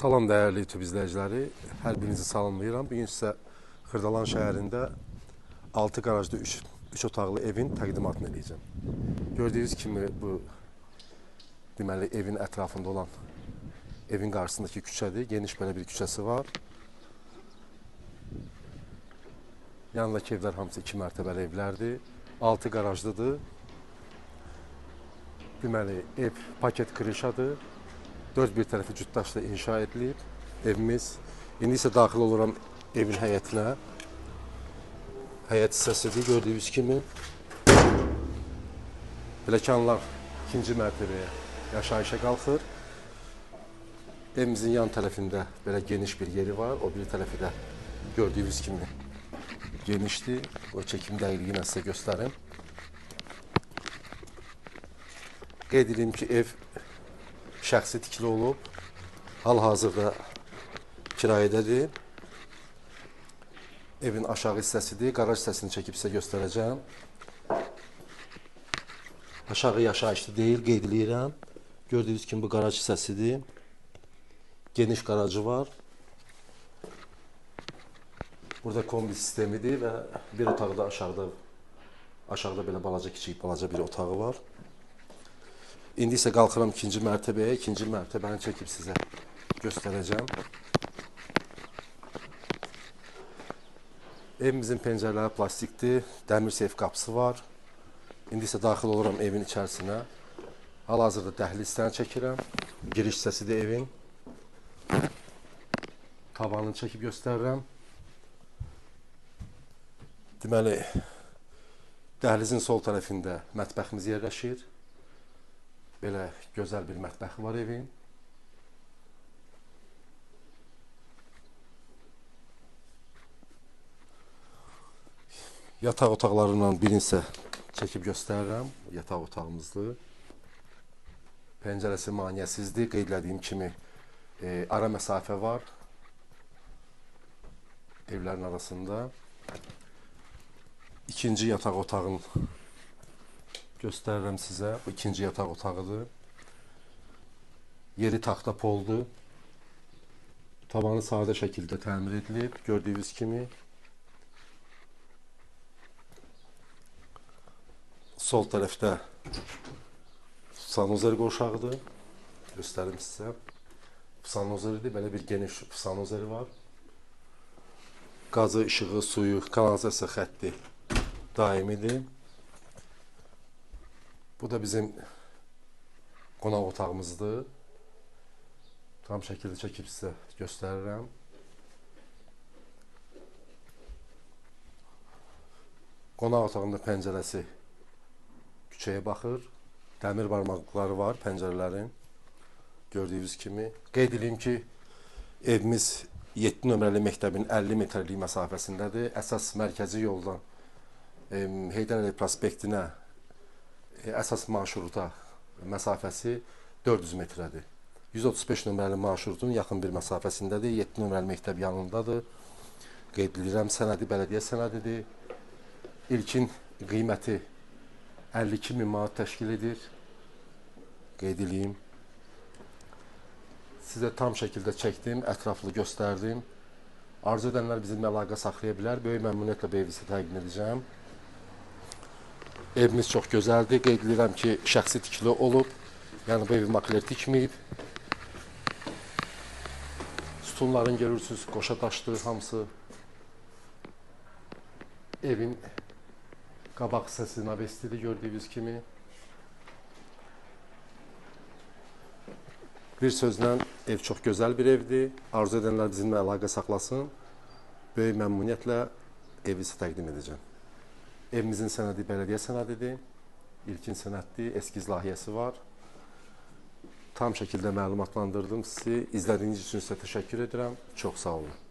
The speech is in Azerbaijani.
Salam dəyərli YouTube izləyiciləri. Hər birinizi salamlayıram. Bu gün sizə Xırdalan şəhərində 6 qarajlı 3 3 otaqlı evin təqdimatını edəcəm. Gördüyünüz kimi bu deməli evin ətrafında olan evin qarşısındakı küçədir. Geniş belə bir küçəsi var. Yanındakı evlər hamısı 2 mərtəbəli evlərdir. 6 qarajlıdır. Deməli ev paket krişadır. Dörd bir tərəfi cütdaşla inşa edilib evimiz. İndi isə daxil oluram evin həyətinə. Həyət hissəsidir gördüyünüz kimi. Pilləkənlər ikinci mərtəbəyə yaşayışa qalxır. Evimizin yan tərəfində belə geniş bir yeri var. O bir tərəfi də gördüyünüz kimi genişdir. O çəkim dəqiqliyini sizə göstərim. Qeyd edeyim ki, ev şəxsi tikili olub. Hal-hazırda kirayədədir. Evin aşağı hissəsidir. Qaraj hissəsini çəkib sizə göstərəcəm. Aşağı yaşayışlı deyil, qeyd edirəm. Gördüyünüz kimi bu qaraj hissəsidir. Geniş qarajı var. Burada kombi sistemidir və bir otaqda aşağıda aşağıda belə balaca kiçik balaca bir otağı var. İndi isə qalxıram ikinci mərtəbəyə. İkinci mərtəbəni çəkib sizə göstərəcəm. Evimizin pəncərələri plastikdir. Dəmir seyf qapısı var. İndi isə daxil oluram evin içərisinə. Hal-hazırda dəhlizdən çəkirəm. Giriş hissəsidir evin. Tavanını çəkib göstərirəm. Deməli, dəhlizin sol tərəfində mətbəximiz yerləşir. Belə gözəl bir mətbəxi var evin. Yataq otaqlarından birini isə çəkib göstərirəm. Yataq otağımızdır. Pəncərəsi maneəsizdir. Qeyd etdiyim kimi e, ara məsafə var evlərin arasında. İkinci yataq otağını göstərirəm sizə. Bu ikinci yataq otağıdır. Yeri taxta poldur. Tavanı sadə şəkildə təmir edilib, gördüyünüz kimi. Sol tərəfdə sanuzer qovşağıdır. Göstərim sizə. Sanuzeridir, belə bir geniş sanuzeri var. Qazı, işığı, suyu, kanalizasiya xətti daimidir. Bu da bizim qonaq otağımızdır. Tam şəkildə çəkib sizə göstərirəm. Qonaq otağında pəncərəsi küçəyə baxır. Dəmir barmaqlıqları var pəncərələrin. Gördüyünüz kimi. Qeyd edeyim ki, evimiz 7 nömrəli məktəbin 50 metrlik məsafəsindədir. Əsas mərkəzi yoldan Heydər Əliyev prospektinə əsas marşruta məsafəsi 400 metrədir. 135 nömrəli marşrutun yaxın bir məsafəsindədir. 7 nömrəli məktəb yanındadır. Qeyd edirəm, sənədi bələdiyyə sənədidir. İlkin qiyməti 52 min manat təşkil edir. Qeyd edeyim. Sizə tam şəkildə çəkdim, ətraflı göstərdim. Arzu edənlər bizimlə əlaqə saxlaya bilər. Böyük məmnuniyyətlə bu evi sizə təqdim edəcəm. Evimiz çox gözəldir. Qeyd edirəm ki, şəxsi tikili olub. Yəni bu evi makler tikməyib. Sütunların görürsünüz, qoşa daşdır hamısı. Evin qabaq hissəsi navestidir gördüyünüz kimi. Bir sözlə ev çox gözəl bir evdir. Arzu edənlər bizimlə əlaqə saxlasın. Böyük məmnuniyyətlə evi sizə təqdim edəcəm. Evimizin sənədi bələdiyyə sənədidir. İlkin sənəddir, eskiz layihəsi var. Tam şəkildə məlumatlandırdım sizi. İzlədiyiniz üçün sizə təşəkkür edirəm. Çox sağ olun.